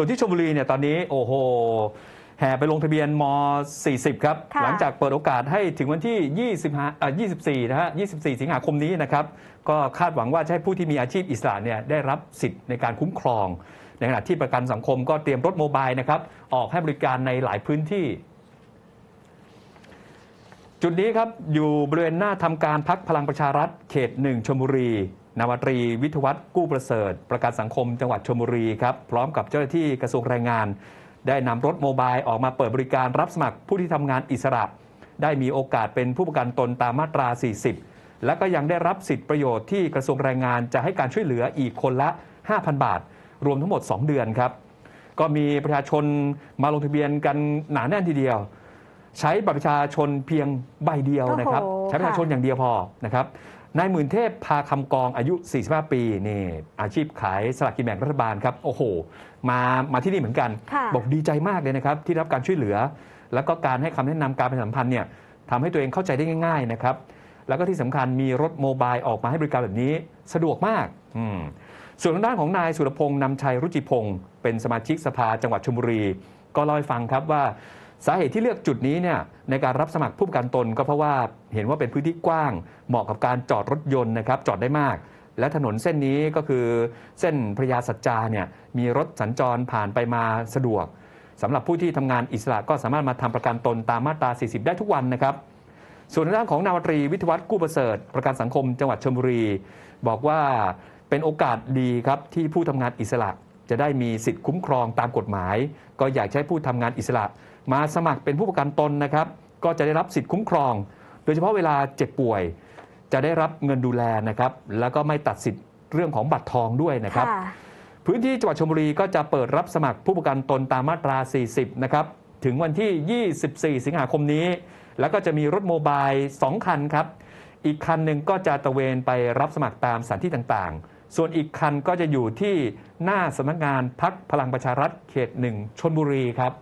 ส่วนที่ชลบุรีเนี่ยตอนนี้โอ้โหแห่ไปลงทะเบียนม 40 ครับ ค่ะ หลังจากเปิดโอกาสให้ถึงวันที่ 25อะ24 นะฮะ 24 สิงหาคมนี้นะครับ ก็คาดหวังว่าจะให้ผู้ที่มีอาชีพอิสระเนี่ยได้รับสิทธิ์ในการคุ้มครอง ในขณะที่ประกันสังคมก็เตรียมรถโมบายนะครับ ออกให้บริการในหลายพื้นที่ จุดนี้ครับ อยู่บริเวณหน้าทำการพักพลังประชารัฐเขตหนึ่งชลบุรี นาวาตรีวิทยวัฒน์กู้ประเสริฐ ประกันสังคมจังหวัดชลบุรีครับพร้อมกับเจ้าหน้าที่กระทรวงแรงงาน ได้นำรถโมบายออกมาเปิดบริการรับสมัครผู้ที่ทำงานอิสระ ได้มีโอกาสเป็นผู้ประกันตนตามมาตรา 40 และก็ยังได้รับสิทธิประโยชน์ที่กระทรวงแรงงานจะให้การช่วยเหลืออีกคนละ 5,000 บาท รวมทั้งหมด 2 เดือนครับก็มีประชาชนมาลงทะเบียนกันหนาแน่นทีเดียว ใช้บัตรประชาชนเพียงใบเดียวนะครับโอ้โหใช้ประชาชนอย่างเดียวพอนะครับ นายหมื่นเทพพาคำกองอายุ 45 ปีนี่อาชีพขายสลากกินแบ่งรัฐบาลครับ โอ้โห มามาที่นี่เหมือนกันค่ะบอกดีใจมากเลยนะครับ ที่ได้รับการช่วยเหลือ แล้วก็การให้คำแนะนำการประชาสัมพันธ์เนี่ยทำให้ตัวเองเข้าใจได้ง่าย ๆนะครับ แล้วก็ที่สำคัญมีรถโมบายออกมาให้บริการแบบนี้สะดวกมากอืมส่วนทางด้านของนายสุรพงษ์นำชัยรุจิพงศ์เป็นสมาชิกสภาจังหวัดชลบุรี ก็เล่าให้ฟังครับว่า สาเหตุที่เลือกจุดนี้เนี่ยในการรับสมัครผู้ประกันตนก็เพราะว่าเห็นว่าเป็นพื้นที่กว้าง เหมาะกับการจอดรถยนต์นะครับจอดได้มาก และถนนเส้นนี้ก็คือเส้นพระยาสัจจาเนี่ยมีรถสัญจรผ่านไปมาสะดวกสำหรับผู้ที่ทำงานอิสระก็สามารถมาทำประกันตนตามมาตรา 40 ได้ทุกวันนะครับส่วนทางด้านของนาวตรีวิทยวัฒน์กู้ประเสริฐ ประกันสังคมจังหวัดชลบุรี บอกว่าเป็นโอกาสดีครับที่ผู้ทำงานอิสระ จะได้มีสิทธิ์คุ้มครองตามกฎหมาย ก็อยากใช้ผู้ทำงานอิสระ มาสมัครเป็นผู้ประกันตนนะครับ ก็จะได้รับสิทธิ์คุ้มครอง โดยเฉพาะเวลาเจ็บป่วย จะได้รับเงินดูแลนะครับ แล้วก็ไม่ตัดสิทธิ์เรื่องของบัตรทองด้วยนะครับค่ะพื้นที่จังหวัดชลบุรีก็จะเปิดรับสมัครผู้ประกันตนตามมาตรา 40 นะครับ ถึงวันที่ 24 สิงหาคมนี้ แล้วก็จะมีรถโมบาย 2 คันครับ อีกคันหนึ่งก็จะตระเวนไปรับสมัครตามสถานที่ต่างๆ ส่วนอีกคันก็จะอยู่ที่หน้าสำนักงานพักพลังประชารัฐเขตหนึ่งชนบุรีครับ